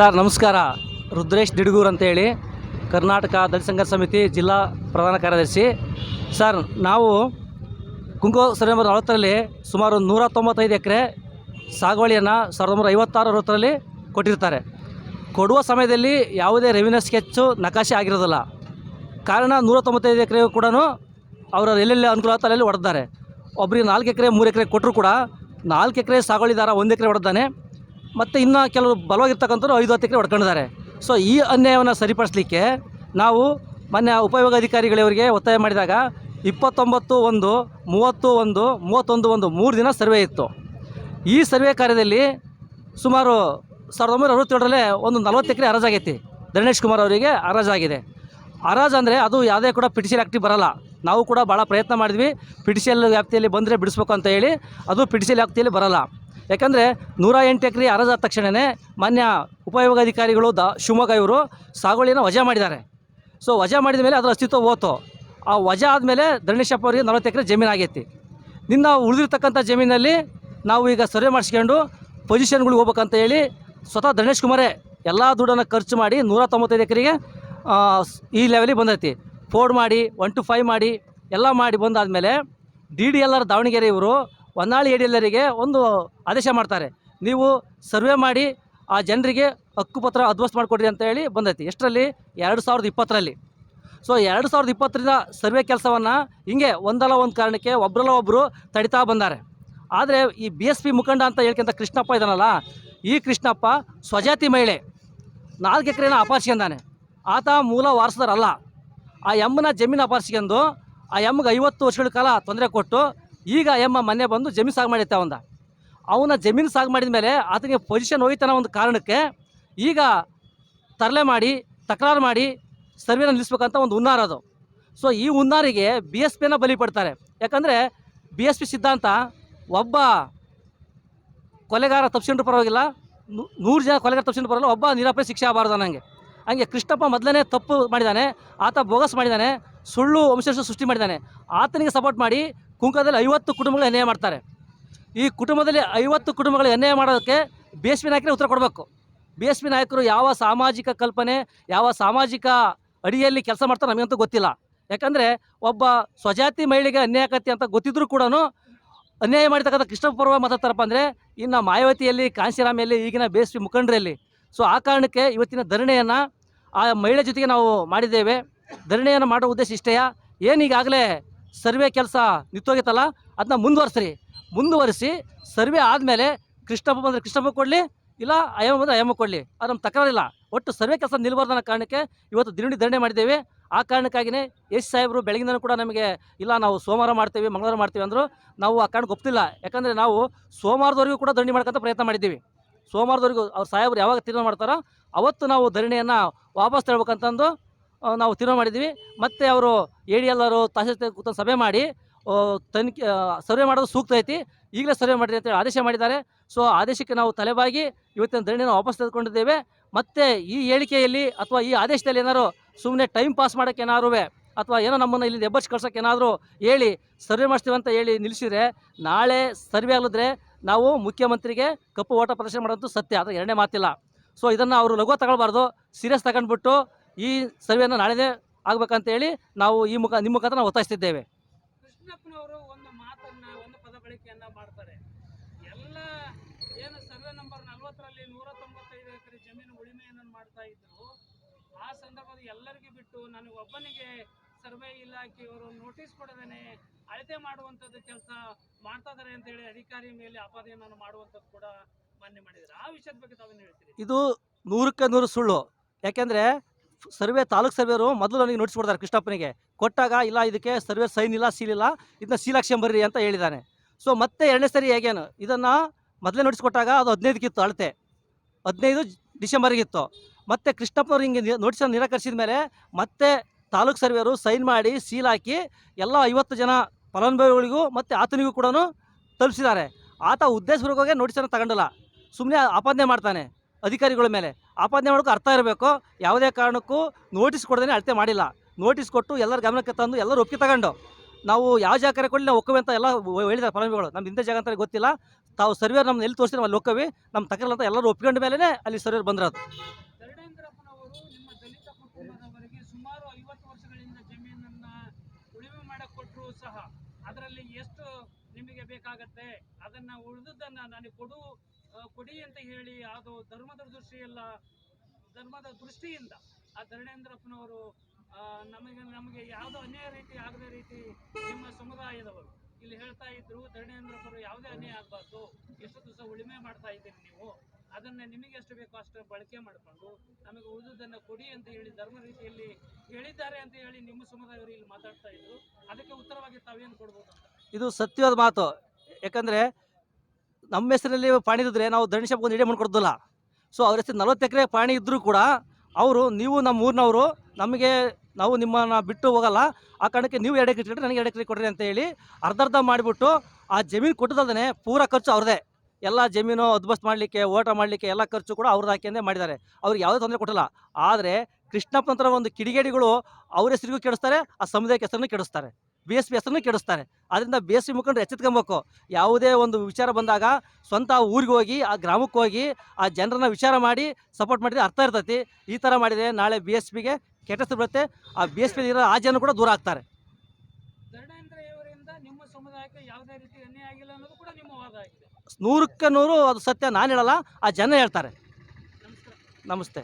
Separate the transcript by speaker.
Speaker 1: Sir, ನಮಸ್ಕಾರ. ರುದ್ರೇಶ್ ದಿಡ್ಗೂರ್ ಅಂತೇಳಿ, ಕರ್ನಾಟಕ ದಲಿತ ಸಂಘರ್ಷ ಸಮಿತಿ ಜಿಲ್ಲಾ ಪ್ರಧಾನ ಕಾರ್ಯದರ್ಶಿ. ಸರ್, ನಾವು ಕುಂಕೋ ಸರ್ವೆ ನಂಬರ್ ನಲವತ್ತರಲ್ಲಿ ಸುಮಾರು ನೂರ ತೊಂಬತ್ತೈದು ಎಕರೆ ಸಾಗುವಳಿಯನ್ನು ಸಾವಿರದ ಒಂಬೈನೂರ ಐವತ್ತಾರು ಅರವತ್ತರಲ್ಲಿ ಕೊಟ್ಟಿರ್ತಾರೆ. ಕೊಡುವ ಸಮಯದಲ್ಲಿ ಯಾವುದೇ ರೆವಿನ್ಯೂ ಸ್ಕೆಚ್ಚು ನಕಾಶೆ ಆಗಿರೋದಿಲ್ಲ. ಕಾರಣ ನೂರ ತೊಂಬತ್ತೈದು ಎಕರೆ ಕೂಡ ಅವರ ಎಲ್ಲೆಲ್ಲಿ ಅನುಕೂಲ ಆಗುತ್ತೆ ಅಲ್ಲೆಲ್ಲಿ ಹೊಡೆದಿದ್ದಾರೆ. ಒಬ್ಬರಿಗೆ ನಾಲ್ಕು ಎಕರೆ, ಮೂರು ಎಕರೆ ಕೊಟ್ಟರು ಕೂಡ ನಾಲ್ಕು ಎಕರೆ ಸಾಗುವಳಿದಾರ ಒಂದು ಎಕರೆ ಹೊಡೆದಾನೆ ಮತ್ತು ಇನ್ನು ಕೆಲವರು ಬಲವಾಗಿರ್ತಕ್ಕಂಥವ್ರು ಐದು, ಹತ್ತು ಎಕರೆ ಹೊಡ್ಕೊಂಡಿದ್ದಾರೆ. ಸೊ ಈ ಅನ್ಯಾಯವನ್ನು ಸರಿಪಡಿಸಲಿಕ್ಕೆ ನಾವು ಮೊನ್ನೆ ಉಪಯೋಗ ಅಧಿಕಾರಿಗಳವರಿಗೆ ಒತ್ತಾಯ ಮಾಡಿದಾಗ ಇಪ್ಪತ್ತೊಂಬತ್ತು ಒಂದು, ಮೂವತ್ತು ಒಂದು, ಮೂವತ್ತೊಂದು ಒಂದು ಮೂರು ದಿನ ಸರ್ವೆ ಇತ್ತು. ಈ ಸರ್ವೆ ಕಾರ್ಯದಲ್ಲಿ ಸುಮಾರು ಸಾವಿರದ ಒಂಬೈನೂರ ಅರವತ್ತೇಳರಲ್ಲೇ ಒಂದು ನಲವತ್ತು ಎಕರೆ ಹರಾಜಾಗೈತಿ ಧರಣೇಶ್ ಕುಮಾರ್ ಅವರಿಗೆ ಹರಾಜಾಗಿದೆ ಹರಾಜು ಅಂದರೆ ಅದು ಯಾವುದೇ ಕೂಡ ಪಿಟಿಷಲ್ ಆ್ಯಕ್ಟಿವ್ ಬರಲ್ಲ. ನಾವು ಕೂಡ ಭಾಳ ಪ್ರಯತ್ನ ಮಾಡಿದ್ವಿ. ಪಿಟಿಸಿಎಲ್ ವ್ಯಾಪ್ತಿಯಲ್ಲಿ ಬಂದರೆ ಬಿಡಿಸ್ಬೇಕು ಅಂತ ಹೇಳಿ ಅದು ಪಿಟಿಸಿಎಲ್ ವ್ಯಾಪ್ತಿಯಲ್ಲಿ ಬರಲ್ಲ. ಯಾಕಂದರೆ ನೂರ ಎಂಟು ಎಕರೆ ಅರಜಾದ ತಕ್ಷಣವೇ ಮಾನ್ಯ ಉಪಯೋಗಾಧಿಕಾರಿಗಳು ದ ಶಿವಮೊಗ್ಗ ಇವರು ಸಾಗುವಳಿಯನ್ನು ವಜಾ ಮಾಡಿದ್ದಾರೆ. ಸೊ ವಜಾ ಮಾಡಿದ ಮೇಲೆ ಅದರ ಅಸ್ತಿತ್ವ ಹೋತು. ಆ ವಜಾ ಆದಮೇಲೆ ಧರಣೇಶಪ್ಪ ಅವರಿಗೆ ನಲವತ್ತು ಎಕರೆ ಜಮೀನು ಆಗೈತಿ. ನಿನ್ನ ಉಳಿದಿರ್ತಕ್ಕಂಥ ಜಮೀನಲ್ಲಿ ನಾವು ಈಗ ಸರ್ವೆ ಮಾಡಿಸ್ಕೊಂಡು ಪೊಸಿಷನ್ಗಳಿಗೆ ಹೋಗ್ಬೇಕಂತ ಹೇಳಿ ಸ್ವತಃ ಧರಣೇಶ್ ಕುಮಾರೇ ಎಲ್ಲ ದುಡ್ಡನ್ನು ಖರ್ಚು ಮಾಡಿ ನೂರ ತೊಂಬತ್ತೈದು ಎಕರೆಗೆ ಈ ಲೆವೆಲಿಗೆ ಬಂದೈತಿ. ಫೋರ್ಡ್ ಮಾಡಿ ಒನ್ ಟು ಫೈವ್ ಮಾಡಿ, ಎಲ್ಲ ಮಾಡಿ ಬಂದಾದಮೇಲೆ D D L R Davanagere ಇವರು ಹೊನ್ನಾಳಿ ಏಡಿಯಲ್ಲರಿಗೆ ಒಂದು ಆದೇಶ ಮಾಡ್ತಾರೆ. ನೀವು ಸರ್ವೆ ಮಾಡಿ ಆ ಜನರಿಗೆ ಹಕ್ಕುಪತ್ರ ಅಧ್ವಸ್ತ ಮಾಡಿಕೊಡ್ರಿ ಅಂತ ಹೇಳಿ ಬಂದೈತಿ. ಎಷ್ಟರಲ್ಲಿ? ಎರಡು ಸಾವಿರದ ಇಪ್ಪತ್ತರಲ್ಲಿ. ಸೊ ಎರಡು ಸಾವಿರದ ಇಪ್ಪತ್ತರಿಂದ ಸರ್ವೆ ಕೆಲಸವನ್ನು ಹಿಂಗೆ ಒಂದಲ್ಲ ಒಂದು ಕಾರಣಕ್ಕೆ ಒಬ್ಬರಲ್ಲ ಒಬ್ಬರು ತಡಿತಾ ಬಂದಾರೆ. ಆದರೆ ಈ ಬಿ ಎಸ್ ಪಿ ಮುಖಂಡ ಅಂತ ಹೇಳ್ಕೊಂತ ಕೃಷ್ಣಪ್ಪ ಇದ್ದಾನಲ್ಲ ಈ ಕೃಷ್ಣಪ್ಪ ಸ್ವಜಾತಿ ಮಹಿಳೆ, ನಾಲ್ಕು ಎಕರೆನ ಅಪಾರ್ಸ್ಕೊಂಡಾನೆ ಆತ ಮೂಲ ವಾರಸದಾರಲ್ಲ. ಆ ಎಮ್ಮನ ಜಮೀನು ಅಪಾರ್ಸ್ಕೊಂಡು ಆ ಎಮ್ಮಗೆ ಐವತ್ತು ವರ್ಷಗಳ ಕಾಲ ತೊಂದರೆ ಕೊಟ್ಟು ಈಗ ಎಮ್ಮ ಮನೆ ಬಂದು ಜಮೀನು ಸಾಗು ಮಾಡೈತೆ ಅವಂದ. ಅವನ ಜಮೀನು ಸಾಗು ಮಾಡಿದ ಮೇಲೆ ಆತನಿಗೆ ಪೊಸಿಷನ್ ಹೋಯ್ತಾನ ಒಂದು ಕಾರಣಕ್ಕೆ ಈಗ ತರಲೆ ಮಾಡಿ, ತಕರಾರು ಮಾಡಿ ಸರ್ವೆನ ನಿಲ್ಲಿಸ್ಬೇಕಂತ ಒಂದು ಹುನ್ನಾರ ಅದು. ಸೊ ಈ ಹುನ್ನಾರಿಗೆ ಬಿ ಎಸ್ ಪಿನ ಬಲಿ ಪಡ್ತಾರೆ. ಯಾಕಂದರೆ ಬಿ ಎಸ್ ಪಿ ಸಿದ್ಧಾಂತ ಒಬ್ಬ ಕೊಲೆಗಾರ ತಪ್ಪಿಸ್ಕೊಂಡ್ರು ಪರವಾಗಿಲ್ಲ. ನೂರು ಜನ ಕೊಲೆಗಾರ ತಪ್ಪಿಸ್ಕೊಂಡ್ರು ಪರವಾಗಿಲ್ಲ. ಒಬ್ಬ ನಿರಾಪಾಯ ಶಿಕ್ಷೆ ಆಗಬಾರ್ದು ನನಗೆ ಹಂಗೆ ಕೃಷ್ಣಪ್ಪ ಮೊದಲನೇ ತಪ್ಪು ಮಾಡಿದ್ದಾನೆ ಆತ ಬೋಗಸ್ ಮಾಡಿದ್ದಾನೆ ಸುಳ್ಳು ವಂಶ ಸೃಷ್ಟಿ ಮಾಡಿದ್ದಾನೆ ಆತನಿಗೆ ಸಪೋರ್ಟ್ ಮಾಡಿ ಕುಂಕದಲ್ಲಿ ಐವತ್ತು ಕುಟುಂಬಗಳು ಅನ್ಯಾಯ ಮಾಡ್ತಾರೆ. ಈ ಕುಟುಂಬದಲ್ಲಿ ಐವತ್ತು ಕುಟುಂಬಗಳು ಅನ್ಯಾಯ ಮಾಡೋದಕ್ಕೆ ಬಿ ಎಸ್ ಪಿ ನಾಯಕರೇ ಉತ್ತರ ಕೊಡಬೇಕು. ಬಿ ಎಸ್ ಪಿ ನಾಯಕರು ಯಾವ ಸಾಮಾಜಿಕ ಕಲ್ಪನೆ, ಯಾವ ಸಾಮಾಜಿಕ ಅಡಿಯಲ್ಲಿ ಕೆಲಸ ಮಾಡ್ತಾರೆ ನಮಗಂತೂ ಗೊತ್ತಿಲ್ಲ. ಯಾಕಂದರೆ ಒಬ್ಬ ಸ್ವಜಾತಿ ಮಹಿಳೆಗೆ ಅನ್ಯಾಯ ಆಗತ್ತೆ ಅಂತ ಗೊತ್ತಿದ್ರೂ ಕೂಡ ಅನ್ಯಾಯ ಮಾಡಿರ್ತಕ್ಕಂಥ ಕೃಷ್ಣಪೂರ್ವ ಪರ್ವ ಮಾತಾಡ್ತಾರಪ್ಪ ಅಂದರೆ ಇನ್ನು ಮಾಯಾವತಿಯಲ್ಲಿ ಕಾಂಶಿರಾಮಿಯಲ್ಲಿ ಈಗಿನ ಬಿ ಎಸ್ ಪಿ ಮುಖಂಡರಲ್ಲಿ. ಸೊ ಆ ಕಾರಣಕ್ಕೆ ಇವತ್ತಿನ ಧರಣಿಯನ್ನು ಆ ಮಹಿಳೆ ಜೊತೆಗೆ ನಾವು ಮಾಡಿದ್ದೇವೆ. ಧರಣಿಯನ್ನು ಮಾಡೋ ಉದ್ದೇಶ ಇಷ್ಟೆಯಾ? ಏನು ಈಗಾಗಲೇ ಸರ್ವೆ ಕೆಲಸ ನಿಂತೋಗಿತ್ತಲ್ಲ ಅದನ್ನ ಮುಂದುವರಿಸ್ರಿ. ಮುಂದುವರಿಸಿ ಸರ್ವೆ ಆದಮೇಲೆ ಕೃಷ್ಣಪ್ಪ ಬಂದರೆ ಕೃಷ್ಣಪ್ಪ ಕೊಡಲಿ, ಇಲ್ಲ ಅಯ್ಯಮ್ಮ ಬಂದರೆ ಅಯ್ಯಮ್ಮ ಕೊಡಲಿ. ಅದು ನಮ್ಮ ತಕರಾರಿಲ್ಲ. ಒಟ್ಟು ಸರ್ವೆ ಕೆಲಸ ನಿಲ್ಬಾರ್ದು ಅನ್ನೋ ಕಾರಣಕ್ಕೆ ಇವತ್ತು ದಿನಡಿ ಧರಣಿ ಮಾಡಿದ್ದೇವೆ. ಆ ಕಾರಣಕ್ಕಾಗಿಯೇ ಎಸ್ ಸಾಹೇಬರು ಬೆಳಗಿನ ಕೂಡ ನಮಗೆ, ಇಲ್ಲ ನಾವು ಸೋಮವಾರ ಮಾಡ್ತೀವಿ, ಮಂಗಳವಾರ ಮಾಡ್ತೀವಿ ಅಂದರು ನಾವು ಆ ಕಾರಣಕ್ಕೆ ಒಪ್ತಿಲ್ಲ. ಯಾಕಂದರೆ ನಾವು ಸೋಮವಾರದವರೆಗೂ ಕೂಡ ಧರಣಿ ಮಾಡ್ಕೊಂತ ಪ್ರಯತ್ನ ಮಾಡಿದ್ದೀವಿ. ಸೋಮವಾರದವರೆಗೂ ಅವ್ರ ಸಾಹೇಬರು ಯಾವಾಗ ತೀರ್ಮಾನ ಮಾಡ್ತಾರೋ, ಅವತ್ತು ನಾವು ಧರಣಿಯನ್ನು ವಾಪಸ್ ತಳ್ಬೇಕಂತಂದು ನಾವು ತೀರ್ಮಾನ ಮಾಡಿದ್ವಿ ಮತ್ತು ಅವರು ಎ ಡಿ ಎಲ್ ಕೂತ್ಕೊಂಡು ಸಭೆ ಮಾಡಿ ತನಿಖೆ ಸರ್ವೆ ಮಾಡೋದು ಸೂಕ್ತ ಐತಿ. ಈಗಲೇ ಸರ್ವೆ ಮಾಡಿರಿ ಅಂತೇಳಿ ಆದೇಶ ಮಾಡಿದ್ದಾರೆ. ಸೊ ಆದೇಶಕ್ಕೆ ನಾವು ತಲೆಬಾಗಿ ಇವತ್ತಿನ ಧರಣಿಯನ್ನು ವಾಪಸ್ ತೆಗೆದುಕೊಂಡಿದ್ದೇವೆ. ಮತ್ತು ಈ ಹೇಳಿಕೆಯಲ್ಲಿ ಅಥವಾ ಈ ಆದೇಶದಲ್ಲಿ ಏನಾದ್ರು ಸುಮ್ಮನೆ ಟೈಮ್ ಪಾಸ್ ಮಾಡೋಕ್ಕೆ ಏನಾರು ಅಥವಾ ಏನೋ ನಮ್ಮನ್ನು ಇಲ್ಲಿ ಎಬ್ಬರ್ಸ್ ಕಳ್ಸೋಕೆ ಏನಾದರೂ ಹೇಳಿ, ಸರ್ವೆ ಮಾಡ್ತೀವಿ ಅಂತ ಹೇಳಿ ನಿಲ್ಲಿಸಿದ್ರೆ, ನಾಳೆ ಸರ್ವೆ ಆಗಲಿದ್ರೆ ನಾವು ಮುಖ್ಯಮಂತ್ರಿಗೆ ಕಪ್ಪು ಓಟ ಪ್ರದರ್ಶನ ಮಾಡೋದು ಸತ್ಯ, ಅದು ಎರಡನೇ ಮಾತಿಲ್ಲ. ಸೊ, ಇದನ್ನು ಅವರು ಲಘು ತಗೊಳ್ಬಾರ್ದು, ಸೀರಿಯಸ್ ತಗೊಂಡ್ಬಿಟ್ಟು ಈ ಸರ್ವೆಯನ್ನು ನಾಳೆನೇ ಆಗ್ಬೇಕಂತ ಹೇಳಿ ನಾವು ಈ ಮುಖ ನಿಮ್ಮ ಮುಖಾಂತರ ನಾವು ಒತ್ತಾಯಿಸ್ತಿದ್ದೇವೆ.
Speaker 2: ಕೃಷ್ಣಪ್ಪನವರು ಒಂದು ಮಾತನ್ನ ಒಂದು ಪದ ಬಳಕೆಯನ್ನ ಮಾಡ್ತಾರೆ. ಎಲ್ಲ ಏನು ಸರ್ವೆ ನಂಬರ್ ನಲ್ವತ್ತರಲ್ಲಿ ನೂರ ತೊಂಬತ್ತೈದು ಎಕರೆ ಜಮೀನು ಉಳಿಮೆಯನ್ನು ಮಾಡ್ತಾ ಇದ್ರು ಆ ಸಂದರ್ಭದಲ್ಲಿ ಎಲ್ಲರಿಗೂ ಬಿಟ್ಟು ನನಗೆ ಒಬ್ಬನಿಗೆ ಸರ್ವೆ ಇಲಾಖೆಯವರು ನೋಟಿಸ್ ಕೊಡದೇನೆ ಅಳತೆ ಮಾಡುವಂಥದ್ದು ಕೆಲಸ ಮಾಡ್ತಾ ಇದಾರೆ ಅಂತ ಹೇಳಿ ಅಧಿಕಾರಿ ಮೇಲೆ ಆಪಾದನೆಯನ್ನು ಮಾಡುವಂಥದ್ದು ಕೂಡ ಮಾನ್ಯ ಮಾಡಿದ್ದಾರೆ ಆ ವಿಷಯದ ಬಗ್ಗೆ ತಾವೇನು ಹೇಳ್ತೀರಿ?
Speaker 1: ಇದು ನೂರಕ್ಕೆ ನೂರು ಸುಳ್ಳು. ಯಾಕೆಂದರೆ ಸರ್ವೆ, ತಾಲೂಕು ಸರ್ವೇರು ಮೊದಲು ನನಗೆ ನೋಟಿಸ್ ಕೊಡ್ತಾರೆ ಕೃಷ್ಣಪ್ಪನಿಗೆ. ಕೊಟ್ಟಾಗ, ಇಲ್ಲ, ಇದಕ್ಕೆ ಸರ್ವೆ ಸೈನ್ ಇಲ್ಲ ಸೀಲಿಲ್ಲ ಇದನ್ನ ಸೀಲ್ ಬರ್ರಿ ಅಂತ ಹೇಳಿದ್ದಾನೆ ಸೊ ಮತ್ತೆ ಎರಡನೇ ಸರಿ ಹೇಗೇನು ಇದನ್ನು ಮೊದಲೇ ನೋಟಿಸ್ ಕೊಟ್ಟಾಗ ಅದು ಹದಿನೈದಕ್ಕಿತ್ತು ಅಳತೆ. ಹದಿನೈದು ಡಿಸೆಂಬರ್ಗಿತ್ತು ಮತ್ತೆ ಕೃಷ್ಣಪ್ಪನವ್ರು ಹಿಂಗೆ ನೋಟಿಸನ್ನು ನಿರಾಕರಿಸಿದ ಮೇಲೆ ಮತ್ತೆ ತಾಲೂಕ್ ಸರ್ವೇರು ಸೈನ್ ಮಾಡಿ ಸೀಲ್ ಹಾಕಿ ಎಲ್ಲ ಐವತ್ತು ಜನ ಫಲಾನುಭವಿಗಳಿಗೂ ಮತ್ತು ಆತನಿಗೂ ಕೂಡ ತಲುಪಿಸಿದ್ದಾರೆ. ಆತ ಉದ್ದೇಶಪೂರ್ವಕವಾಗಿ ನೋಟಿಸನ್ನು ತಗೊಂಡಿಲ್ಲ. ಸುಮ್ಮನೆ ಆಪಾದನೆ ಮಾಡ್ತಾನೆ. ಅಧಿಕಾರಿಗಳ ಮೇಲೆ ಆಪಾದನೆ ಮಾಡೋಕೆ ಅರ್ಥ ಇರಬೇಕು. ಯಾವುದೇ ಕಾರಣಕ್ಕೂ ನೋಟಿಸ್ ಕೊಡದೇ ಅಳತೆ ಮಾಡಿಲ್ಲ. ನೋಟಿಸ್ ಕೊಟ್ಟು ಎಲ್ಲರ ಗಮನಕ್ಕೆ ತಂದು ಎಲ್ಲರೂ ಒಪ್ಪಿಗೆ ತಗೊಂಡು. ನಾವು ಯಾವ ಜಾಗಕ್ಕೆ ಕೊಡಲಿ ನಾವು ಒಕ್ಕವೆ ಅಂತ ಎಲ್ಲ ಹೇಳಿದ್ದಾರೆ ಫಲಾನುಭವಿಗಳು. ನಮ್ಮ ಹಿಂದೆ ಜಾಗ ಅಂತ ಗೊತ್ತಿಲ್ಲ. ತಾವು ಸರ್ವೇರ್ ನಮ್ಮ ಎಲ್ಲಿ ತೋರಿಸಿದ್ರೆ ಅಲ್ಲಿ ಲೋಕವಿ ನಮ್ಮ ತಕರಲ್ಲ ಅಂತ ಎಲ್ಲರೂ ಒಪ್ಕೊಂಡ ಮೇಲೆ ಅಲ್ಲಿ ಸರ್ವೇರ್ ಬಂದಿರೋದು.
Speaker 2: ಸಹ ಅದರಲ್ಲಿ ಎಷ್ಟು ನಿಮಗೆ ಬೇಕಾಗತ್ತೆ? ಅದನ್ನ ಉಳಿದುದನ್ನ ನನಗೆ ಕೊಡು. ಕೊಡಿ ಅಂತ ಹೇಳಿ, ಅದು ಧರ್ಮದ ದೃಷ್ಟಿಯಲ್ಲ, ಧರ್ಮದ ದೃಷ್ಟಿಯಿಂದ ಆ ಧರಣೇಂದ್ರಪ್ಪನವರು ನಮಗೆ ನಮಗೆ ಯಾವುದೋ ಅನ್ಯಾಯ ರೀತಿ ಆಗದ ರೀತಿ ನಿಮ್ಮ ಸಮುದಾಯದವರು. ಇಲ್ಲಿ ಹೇಳ್ತಾ ಇದ್ರು ಧರಣೇಂದ್ರಪ್ಪರು ಯಾವುದೇ ಅನ್ಯಾಯ ಆಗಬಾರ್ದು ಎಷ್ಟು ದಿವಸ ಉಳಿಮೆ ಮಾಡ್ತಾ ಇದ್ದೀರಿ ನೀವು, ಅದನ್ನ ನಿಮಗೆ ಎಷ್ಟು ಬೇಕೋ ಅಷ್ಟು ಬಳಕೆ ಮಾಡಿಕೊಂಡು, ನಮಗೆ ಉಳಿದುದನ್ನ ಕೊಡಿ ಅಂತ ಹೇಳಿ, ಧರ್ಮ ರೀತಿಯಲ್ಲಿ ಹೇಳಿದ್ದಾರೆ ಅಂತ ಹೇಳಿ ನಿಮ್ಮ ಸಮುದಾಯವರು ಇಲ್ಲಿ ಮಾತಾಡ್ತಾ ಇದ್ರು. ಅದಕ್ಕೆ ಉತ್ತರವಾಗಿ ತಾವೇನು ಕೊಡ್ಬೋದು
Speaker 1: ಇದು ಸತ್ಯವಾದ ಮಾತು. ಯಾಕಂದರೆ ನಮ್ಮ ಹೆಸರಲ್ಲಿ ಪಾಣಿ ಇದ್ದರೆ ನಾವು ದಂಡಿಸಕ್ಕೆ ಒಂದು ಇಡೀ ಮಾಡ್ಕೊಡ್ದಿಲ್ಲ ಸೊ ಅವ್ರ ಹೆಸರು ನಲ್ವತ್ತು ಎಕರೆ ಪಾಣಿ ಇದ್ದರೂ ಕೂಡ ಅವರು, ನೀವು ನಮ್ಮ ಊರಿನವರು, ನಮಗೆ ನಾವು ನಿಮ್ಮನ್ನು ಬಿಟ್ಟು ಹೋಗಲ್ಲ. ಆ ಕಾರಣಕ್ಕೆ ನೀವು ಎರಡು ಎಕರೆ ಕೊಟ್ಟರೆ ನನಗೆ ಎರಡು ಎಕರೆ ಕೊಡ್ರಿ ಅಂತ ಹೇಳಿ ಅರ್ಧ ಅರ್ಧ ಮಾಡಿಬಿಟ್ಟು ಆ ಜಮೀನು ಕೊಟ್ಟದಲ್ಲದೇ ಪೂರ ಖರ್ಚು ಅವ್ರದೇ ಎಲ್ಲ ಜಮೀನು ಅದ್ಬಸ್ ಮಾಡಲಿಕ್ಕೆ ಓಟ ಮಾಡಲಿಕ್ಕೆ ಎಲ್ಲ ಖರ್ಚು ಕೂಡ ಅವ್ರದ್ದು ಹಾಕಿಯೇ ಮಾಡಿದ್ದಾರೆ. ಅವ್ರಿಗೆ ಯಾವುದೇ ತೊಂದರೆ ಕೊಟ್ಟಿಲ್ಲ. ಆದರೆ ಕೃಷ್ಣಪ್ಪನಂತರ ಒಂದು ಕಿಡಿಗೇಡಿಗಳು ಅವ್ರ ಹೆಸರಿಗೂ ಕೆಡಿಸ್ತಾರೆ, ಆ ಸಮುದಾಯಕ್ಕೆ ಹೆಸರನ್ನು ಕೆಡಿಸ್ತಾರೆ. ಬಿ ಎಸ್ ಪಿ ಹೆಸರನ್ನು ಕೆಡಿಸ್ತಾರೆ. ಅದರಿಂದ ಬಿ ಎಸ್ ಪಿ ಮುಖಂಡರು ಎಚ್ಚೆತ್ಕೊಬೇಕು. ಯಾವುದೇ ಒಂದು ವಿಚಾರ ಬಂದಾಗ ಸ್ವಂತ ಊರಿಗೆ ಹೋಗಿ ಆ ಗ್ರಾಮಕ್ಕೆ ಹೋಗಿ ಆ ಜನರನ್ನ ವಿಚಾರ ಮಾಡಿ ಸಪೋರ್ಟ್ ಮಾಡಿದರೆ ಅರ್ಥ ಇರ್ತೈತಿ. ಈ ಥರ ಮಾಡಿದರೆ ನಾಳೆ ಬಿ ಎಸ್ ಪಿಗೆ ಕೆಟ್ಟ ಹೆಸರು ಬರುತ್ತೆ. ಆ ಬಿ ಎಸ್ ಪಿಲಿರೋ ಇರೋ ಆ ಜನ ಕೂಡ ದೂರ ಆಗ್ತಾರೆ ನೂರಕ್ಕೆ ನೂರು ಅದು ಸತ್ಯ ನಾನು ಹೇಳಲ್ಲ ಆ ಜನ ಹೇಳ್ತಾರೆ. ನಮಸ್ತೆ.